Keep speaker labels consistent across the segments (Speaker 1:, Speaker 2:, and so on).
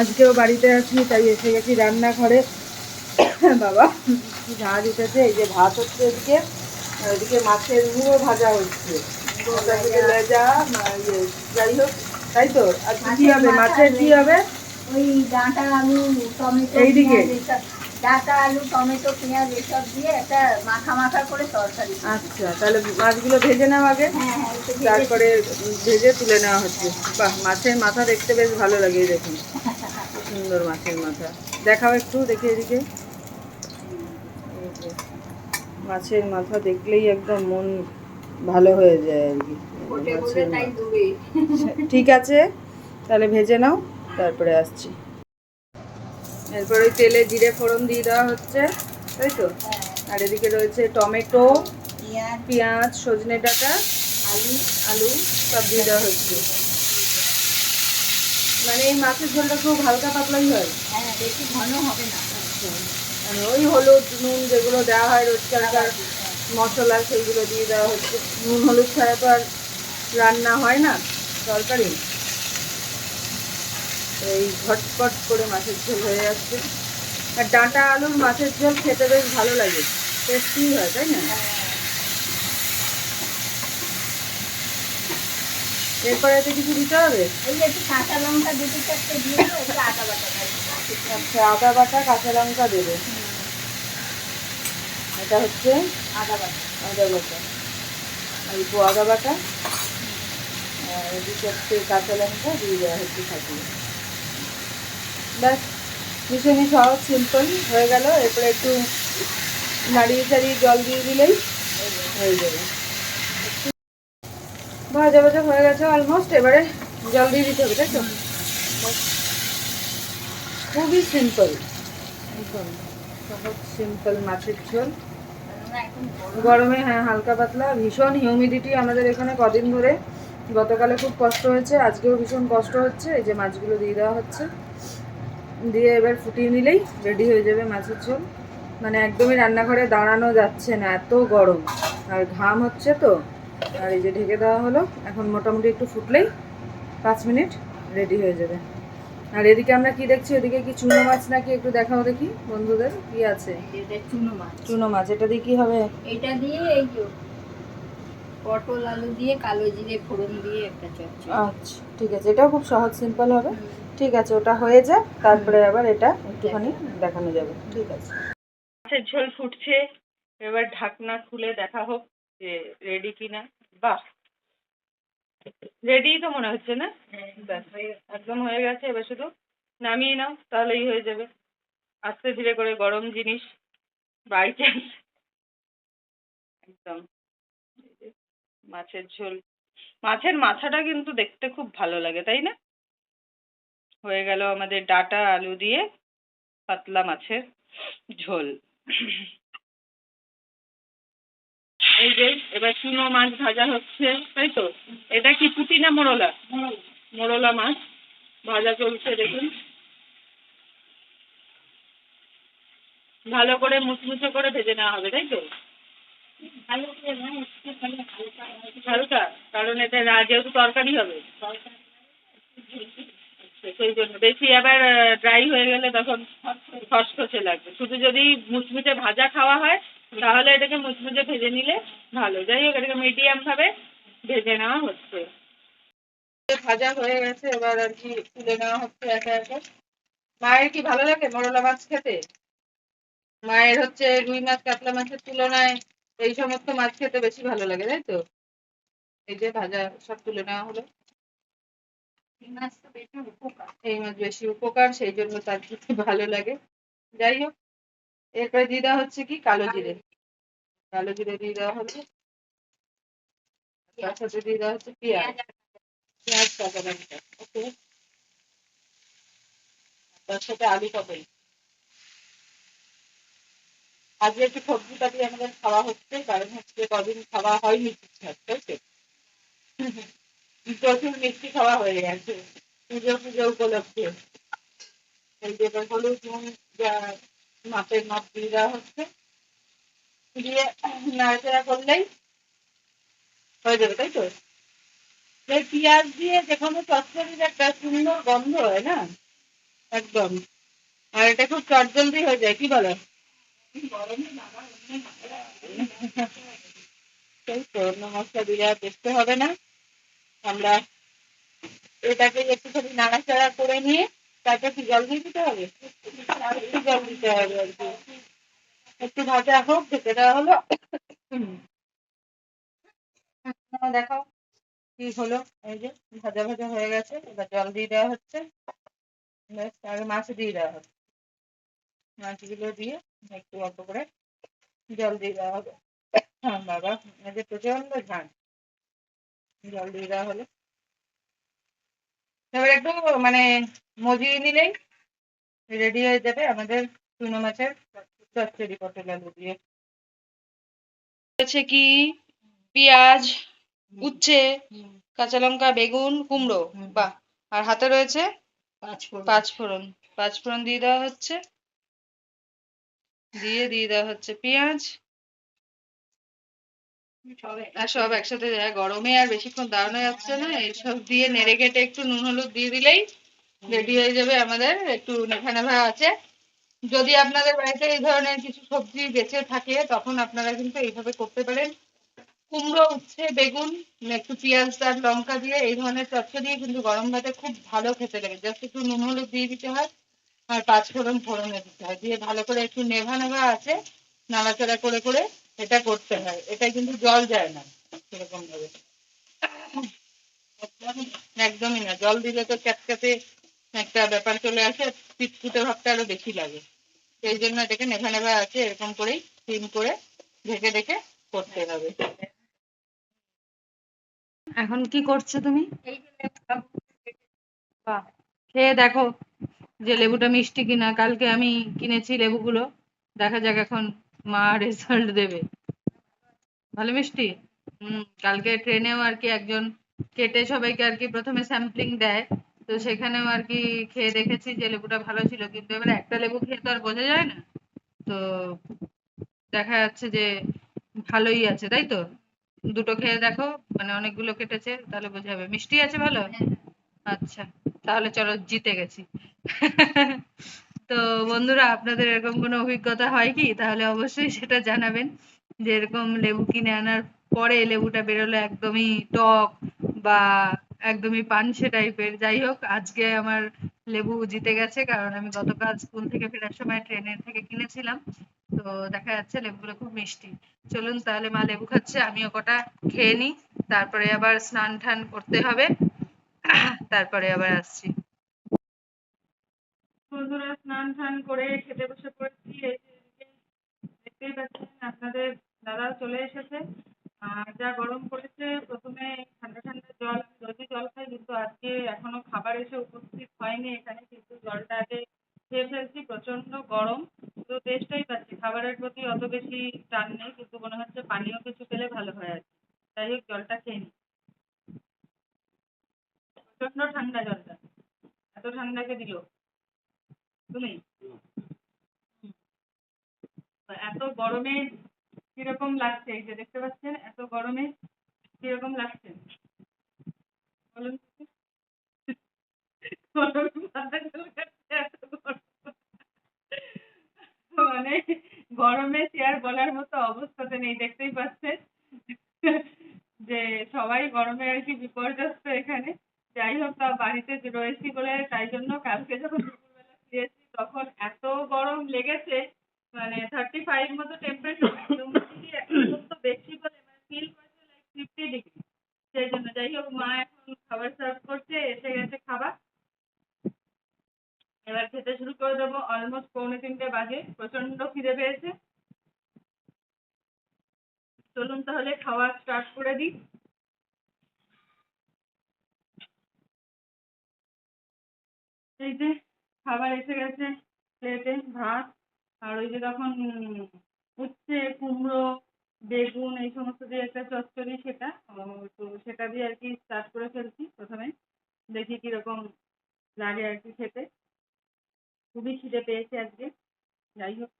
Speaker 1: আজকেও বাড়িতে আছি তাই এসে গেছি রান্নাঘরে। বাবা ঝাঁজ উঠেছে? এই যে ভাত হচ্ছে এদিকে এদিকে মাছের মুড়ো ভাজা হচ্ছে। লেজা ইয়ে, যাই হোক তাই তো? কি হবে? মাছের কি হবে?
Speaker 2: ওই ডাঁটা আলু টমেটো
Speaker 1: এইদিকে?
Speaker 2: পেঁয়াজ এসব ডাঁটা আলু টমেটো পেঁয়াজ এসব দিয়ে একটা মাখা মাখা করে তরকারি
Speaker 1: আচ্ছা তাহলে মাছগুলো ভেজে নাও আগে।
Speaker 2: হ্যাঁ হ্যাঁ
Speaker 1: তারপরে ভেজে তুলে নেওয়া হচ্ছে। বাহ মাছের মাথা দেখতে বেশ ভালো লাগে দেখুন। সুন্দর মাছের মাথা। দেখাও একটু দেখে এদিকে। মাছের মাথা দেখলেই একদম মন ভালো হয়ে যায় আর কি। ঠিক আছে তাহলে ভেজে নাও তারপরে আসছি। এরপর ওই তেলে জিরে ফোড়ন দিয়ে দেওয়া হচ্ছে তাই তো? আর এদিকে রয়েছে টমেটো
Speaker 2: পেঁয়াজ
Speaker 1: সজনে ডাঁটা
Speaker 2: আলু।
Speaker 1: আলু সব দিয়ে দেওয়া হচ্ছে। মানে এই মাছের ঝোলটা খুব হালকা পাতলাই হয়।
Speaker 2: হ্যাঁ বেশি ঘন হবে না।
Speaker 1: ওই হলুদ নুন যেগুলো দেওয়া হয় রোজকারকার মশলা সেইগুলো দিয়ে দেওয়া হচ্ছে। নুন হলুদ ছাড়া তো আর রান্না হয় না তরকারি। এই ঝটপট করে মাছের ঝোল হয়ে যাচ্ছে। আর ডাঁটা আলুর মাছের ঝোল খেতে বেশ ভালো লাগে। টেস্টি হয় তাই না? এরপরে এতে কিছু দিতে হবে?
Speaker 2: এই যে একটু কাঁচা লঙ্কা দুটো চারটে দিয়ে একটু আদা বাটা।
Speaker 1: আচ্ছা আদা বাটা কাঁচা লঙ্কা দেবে। এটা হচ্ছে
Speaker 2: আদা বাটা।
Speaker 1: আদা বাটা। একটু আদা বাটা আর এদিকে কাঁচা লঙ্কা দিয়ে দেওয়া হচ্ছে থাকিয়ে ব্যাস ভীষণই সহজ সিম্পল হয়ে গেল। এরপরে একটু নাড়িয়ে চাড়িয়ে জল দিয়ে দিলেই হয়ে যাবে। ভাজা ভাজা হয়ে গেছে অলমোস্ট এবারে জল দিয়ে দিতে হবে, তাই তো? খুবই সিম্পল সিম্পল মাছের ঝোল।
Speaker 2: গরমে
Speaker 1: হ্যাঁ হালকা পাতলা, ভীষণ হিউমিডিটি আমাদের এখানে কদিন ধরে। গতকালে খুব কষ্ট হয়েছে, আজকেও ভীষণ কষ্ট হচ্ছে, এই যে মাছগুলো দিয়ে দেওয়া হচ্ছে। দিয়ে এবার ফুটিয়ে নিলেই রেডি হয়ে যাবে মাছের ঝোল। মানে একদমই রান্নাঘরে দাঁড়ানো যাচ্ছে না, এত গরম। আর ঘাম হচ্ছে তো। আর এই যে ঢেকে দেওয়া হলো এখন মোটামুটি একটু ফুটলেই পাঁচ মিনিট রেডি হয়ে যাবে। আর এদিকে আমরা কি দেখছি? ওদিকে কি চুনো মাছ নাকি একটু দেখাও দেখি বন্ধুদের কি আছে?
Speaker 2: এটা চুনো মাছ।
Speaker 1: চুনো মাছ এটা দিয়ে কি হবে?
Speaker 2: এটা দিয়ে এই যে পটল আলু দিয়ে কালো জিরে ফোড়ন দিয়ে একটা চচ্চড়ি।
Speaker 1: আচ্ছা ঠিক আছে। এটাও খুব সহজ সিম্পল হবে। ঠিক আছে ওটা হয়ে যাক তারপরে আবার এটা একটুখানি দেখানো যাবে। ঠিক আছে। মাছের ঝোল ফুটছে এবার ঢাকনা খুলে দেখা হোক। যে রেডি কিনা, বাহ! রেডি তো মনে হচ্ছে না? ব্যাস একদম হয়ে গেছে, এবার শুধু নামিয়ে নাও, তাহলেই হয়ে যাবে। আস্তে ধীরে করে গরম জিনিস বাই চান্স একদম। মাছের ঝোল, মাছের মাথাটা কিন্তু দেখতে খুব ভালো লাগে, তাই না? হয়ে গেল আমাদের ডাটা আলু দিয়ে পাতলা মাছের ঝোল। এই যে এবার চুনো মাছ ভাজা হচ্ছে তাই তো? এটা কি পুঁটি না মোরলা? মোরলা মাছ ভাজা চলছে দেখুন। ভালো করে মুচমুচে করে ভেজে নেওয়া হবে তাই তো?
Speaker 2: হালকা
Speaker 1: কারণ এটা যেহেতু তরকারি হবে। আচ্ছা, সেই জন্য। বেশি আবার ড্রাই হয়ে গেলে তখন খসখসে লাগবে। শুধু যদি মুচমুচে ভাজা খাওয়া হয় তাহলে এটাকে মুচমুচে ভেজে নিলে ভালো। যাই হোক, এটাকে মিডিয়াম ভাবে ভেজে নেওয়া হচ্ছে। ভাজা হয়ে গেছে, এবার আর কি তুলে নেওয়া হচ্ছে একা একা। মায়ের কি ভালো লাগে মরলা মাছ খেতে? মায়ের হচ্ছে রুই মাছ, কাতলা মাছের তুলনায় এই সমস্ত মাছ খেতে বেশি ভালো লাগে, তাই তো? এই যে ভাজা সব তুলে নেওয়া হলো।
Speaker 2: এই মাছ বেশি উপকার,
Speaker 1: সেই জন্য তার খেতে ভালো লাগে। যাই হোক এরপরে দিয়ে দেওয়া হচ্ছে কি? কালো জিরে। কালো জিরে দিয়ে দেওয়া হচ্ছে। তার সাথে দিয়ে দেওয়া হচ্ছে পেঁয়াজ। পেঁয়াজ কাঁচা লঙ্কা ওকে? তার সাথে আলু পটল আজকে একটু সবজি পাতি আমাদের খাওয়া হচ্ছে কারণ হচ্ছে কদিন খাওয়া হয়নি ঠিকঠাক তাই তো? প্রচুর মিষ্টি খাওয়া হয়ে গেছে। পুজো পুজো উপলক্ষে। এই যে হলুদ মাপের মাপ দিয়ে দেওয়া হচ্ছে। দিয়ে নাড়াচাড়া করলেই হয়ে যাবে, তাই তো? এই পেঁয়াজ দিয়ে যে কোনো চচ্চড়ির একটা সুন্দর গন্ধ হয় না?
Speaker 3: একদম। আর এটা খুব চটজলদি হয়ে যায়, কি বলো? সেই তো অন্য মশলা দিলে আর দেখতে হবে না। আমরা এটাকে একটুখানি নাড়াচাড়া করে নিয়ে তারপর কি জল দিয়ে দিতে হবে? একটু জল দিতে হবে আর কি। একটু ভাজা হোক ঢেকে দেওয়া হলো। দেখাও কি হলো। এই যে ভাজা ভাজা হয়ে গেছে, এবার জল দিয়ে দেওয়া হচ্ছে। আগে মাছ দিয়ে দেওয়া হবে। মাছগুলো দিয়ে একটু অল্প করে জল দিয়ে দেওয়া হবে। হ্যাঁ বাবা যে প্রচণ্ড ঝাঁজ জল দিয়ে দেওয়া হলো। এবার একটু মানে মজিয়ে নিলেই রেডি হয়ে যাবে আমাদের চুনো মাছের চচ্চড়ি পটল আলু দিয়ে
Speaker 1: আছে কি? পেঁয়াজ উচ্ছে কাঁচা লঙ্কা বেগুন কুমড়ো। বা আর হাতে রয়েছে
Speaker 2: পাঁচ ফোড়ন।
Speaker 1: পাঁচ ফোড়ন দিয়ে দেওয়া হচ্ছে। দিয়ে দিয়ে দেওয়া হচ্ছে পেঁয়াজ আর সব একসাথে যায় গরমে আর বেশিক্ষণ দাঁড়ানো যাচ্ছে না এইসব দিয়ে নেড়ে কেটে একটু নুন হলুদ দিয়ে দিলেই রেডি হয়ে যাবে আমাদের, একটু নেভা নেভা আছে। যদি আপনাদের বাড়িতে এই ধরনের কিছু সবজি বেঁচে থাকে, তখন আপনারা কিন্তু এইভাবে করতে পারেন। কুমড়ো, উচ্ছে, বেগুন, একটু পেঁয়াজ, আর লঙ্কা দিয়ে এই ধরনের চচ্চড়ি দিয়ে কিন্তু গরম ভাতে খুব ভালো খেতে লাগে। জাস্ট একটু নুন হলুদ দিয়ে দিতে হয়, আর পাঁচ ফোড়ন ফোড়নে দিতে হয়। দিয়ে ভালো করে একটু নেভা নেভা আছে, নাড়াচাড়া করে করে এটা করতে হয়। এটা কিন্তু জল যায় না, সেরকম ভাবে। একদমই না, জল দিলে তো ক্যাটক্যাটে একটা ব্যাপার চলে আসে পিটকুটে ভাবটা আরও বেশি লাগে। সেই জন্য এটাকে নেভা নেভা আছে, এরকম করেই সিম করে ঢেকে ঢেকে করতে হবে। এখন কি করছ তুমি? খেয়ে দেখো যে লেবুটা মিষ্টি কিনা। কালকে আমি কিনেছি লেবুগুলো। দেখা যাক এখন মা রেজাল্ট দেবে। ভালো মিষ্টি? হুম কালকে ট্রেনেও আর কি একজন কেটে সবাইকে আর কি প্রথমে স্যাম্পলিং দেয়। তো সেখানেও আর কি খেয়ে দেখেছি যে লেবুটা ভালো ছিল। কিন্তু এবার একটা লেবু খেয়ে তো আর বোঝা যায় না। তো দেখা যাচ্ছে যে ভালোই আছে তাই তো? দুটো খেয়ে দেখো মানে অনেকগুলো কেটেছে তাহলে বোঝা যাবে। মিষ্টি আছে ভালো? আচ্ছা তাহলে চলো জিতে গেছি। তো বন্ধুরা, আপনাদের এরকম কোনো অভিজ্ঞতা হয় কি? তাহলে অবশ্যই সেটা জানাবেন যে এরকম লেবু কিনে আনার পরে লেবুটা বেরোলো একদমই টক বা একদমই পানসে টাইপের। যাই হোক, আজকে আমার লেবু জিতে গেছে কারণ আমি গতকাল স্কুল থেকে ফেরার সময় ট্রেনের থেকে কিনেছিলাম। তো দেখা যাচ্ছে লেবুগুলো খুব মিষ্টি। চলুন তাহলে মা লেবু খাচ্ছে, আমিও কটা খেয়ে নিই। তারপরে আবার স্নান টান করতে হবে। তারপরে আবার আসছি। বন্ধুরা স্নান টান করে খেতে বসে পড়েছি। এই দেখতেই পাচ্ছেন আপনাদের দাদা চলে এসেছে। আর যা গরম পড়েছে, প্রথমে ঠান্ডা ঠান্ডা জল রোজই জল খাই, কিন্তু আজকে এখনও খাবার এসে উপস্থিত হয়নি এখানে, কিন্তু জলটা আগে খেয়ে ফেলছি প্রচণ্ড গরম। তো টেস্টটাই পাচ্ছি, খাবারের প্রতি অত বেশি টান নেই, কিন্তু মনে হচ্ছে পানীয় কিছু পেলে ভালো হয় আর। যাই হোক, জলটা খেয়ে নিই। প্রচণ্ড ঠান্ডা জলটা, এত ঠান্ডাকে দিল। তুমি? এত গরমে কীরকম লাগছে? এই যে দেখতে পাচ্ছেন, এত গরমে কীরকম লাগছে? বলুন গরম। মানে গরমে। আর বলার মতো অবস্থাতে নেই, দেখতেই পাচ্ছেন যে সবাই গরমে আর কি বিপর্যস্ত এখানে। যাই হোক, তা বাড়িতে রয়েছি বলে তাই জন্য কালকে যখন দুপুরবেলা ফিরেছি তখন এত গরম লেগেছে মানে থার্টি ফাইভ মতো অত্যন্ত বেশি বলে মানে ফিল করছে লাইক ফিফটি ডিগ্রি সেই জন্য। যাই হোক, মা এখন খাবার সার্ভ করছে, এসে গেছে খাবার। এবার খেতে শুরু করে দেবো অলমোস্ট পৌনে তিনটে বাজে প্রচণ্ড খিদে পেয়েছে। চলুন তাহলে খাওয়া স্টার্ট করে দিই। এই যে খাবার এসে গেছে প্লেটে ভাত, আর ওই যে তখন উচ্ছে, কুমড়ো, বেগুন, এই সমস্ত দিয়ে একটা চচ্চড়ি সেটা তো সেটা দিয়ে আর কি স্টার্ট করে ফেলছি প্রথমে। দেখি কীরকম লাগে আর কি খেতে। খুবই খিদে পেয়েছে আজকে। যাই হোক।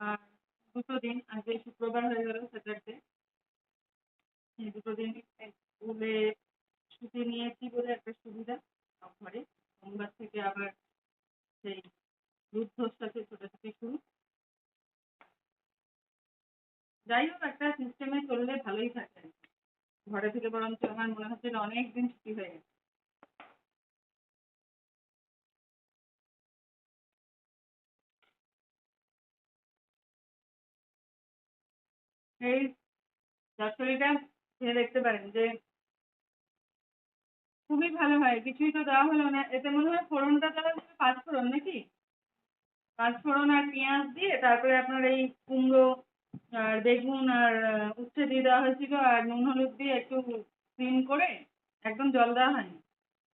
Speaker 1: আর দুটো দিন আজকে শুক্রবার হয়ে গেল স্যাটারডে। এই দুটো দিন স্কুলে ছুটি নিয়েছি বলে একটা সুবিধা ঘরে। সোমবার থেকে আবার সেই রুদ্ধশ্বাসের ছোটাছুটি শুরু। যাই হোক, একটা সিস্টেমে চললে ভালোই থাকে। ঘরে থেকে বরঞ্চ আমার মনে হচ্ছে অনেক দিন ছুটি হয়ে গেছে। এই চচ্চড়িটা খেয়ে দেখতে পারেন যে খুবই ভালো হয়, কিছুই তো দেওয়া হলো না। এতে মনে হয় ফোড়নটা দেওয়া হচ্ছে পাঁচ ফোড়ন নাকি? পাঁচ ফোড়ন আর পেঁয়াজ দিয়ে তারপরে আপনার এই কুমড়ো আর বেগুন আর উচ্ছে দিয়ে দেওয়া হয়েছিল আর নুন হলুদ দিয়ে একটু ক্লিন করে একদম জল দেওয়া হয়নি।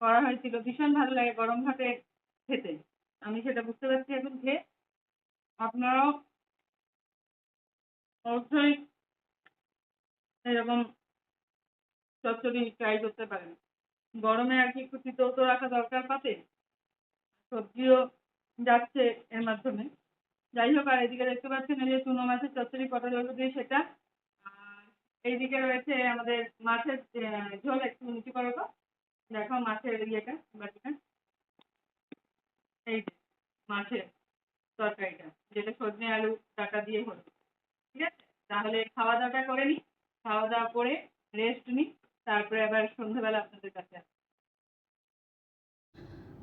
Speaker 1: করা হয়েছিল। ভীষণ ভালো লাগে গরম ভাতে খেতে। আমি সেটা বুঝতে পারছি এখন খেয়ে। আপনারাও অবশ্যই এরকম চচ্চড়ি ট্রাই করতে পারেন। গরমে আর কি একটু তিতো তো রাখা দরকার পাতে? সবজিও যাচ্ছে এর মাধ্যমে। যাই হোক, আর এদিকে দেখতে পাচ্ছেন এই যে চুনো মাছের চচ্চড়ি, পটল জল দিয়ে সেটা। এইদিকে রয়েছে আমাদের মাছের ঝোল, একটু নিচু করো তো দেখো মাছের ইয়েটা, বাটিটা। এই মাছের তরকারিটা, যেটা সজনে আলু, ডাটা দিয়ে হলো। ঠিক আছে? তাহলে খাওয়া দাওয়াটা করে নিই খাওয়া দাওয়া করে রেস্ট নিই, তারপরে আবার সন্ধ্যাবেলা আপনাদের কাছে আসব।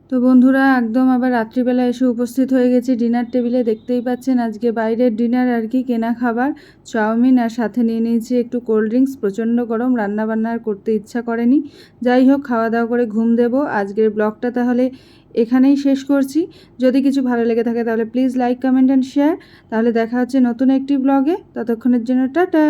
Speaker 4: তো বন্ধুরা, একদম আবার রাত্রিবেলা এসে উপস্থিত হয়ে গেছি ডিনার টেবিলে। দেখতেই পাচ্ছেন আজকে বাইরের ডিনার আর কি, কেনা খাবার, চাউমিন আর সাথে নিয়ে নিয়েছি একটু কোল্ড ড্রিঙ্কস, প্রচণ্ড গরম রান্না বান্না আর করতে ইচ্ছা করেনি। যাই হোক, খাওয়া দাওয়া করে ঘুম দেবো। আজকের ব্লগটা তাহলে এখানেই শেষ করছি। যদি কিছু ভালো লেগে থাকে তাহলে please like, comment and share তাহলে দেখা হচ্ছে নতুন একটি ব্লগে। ততক্ষণের জন্য টাটা!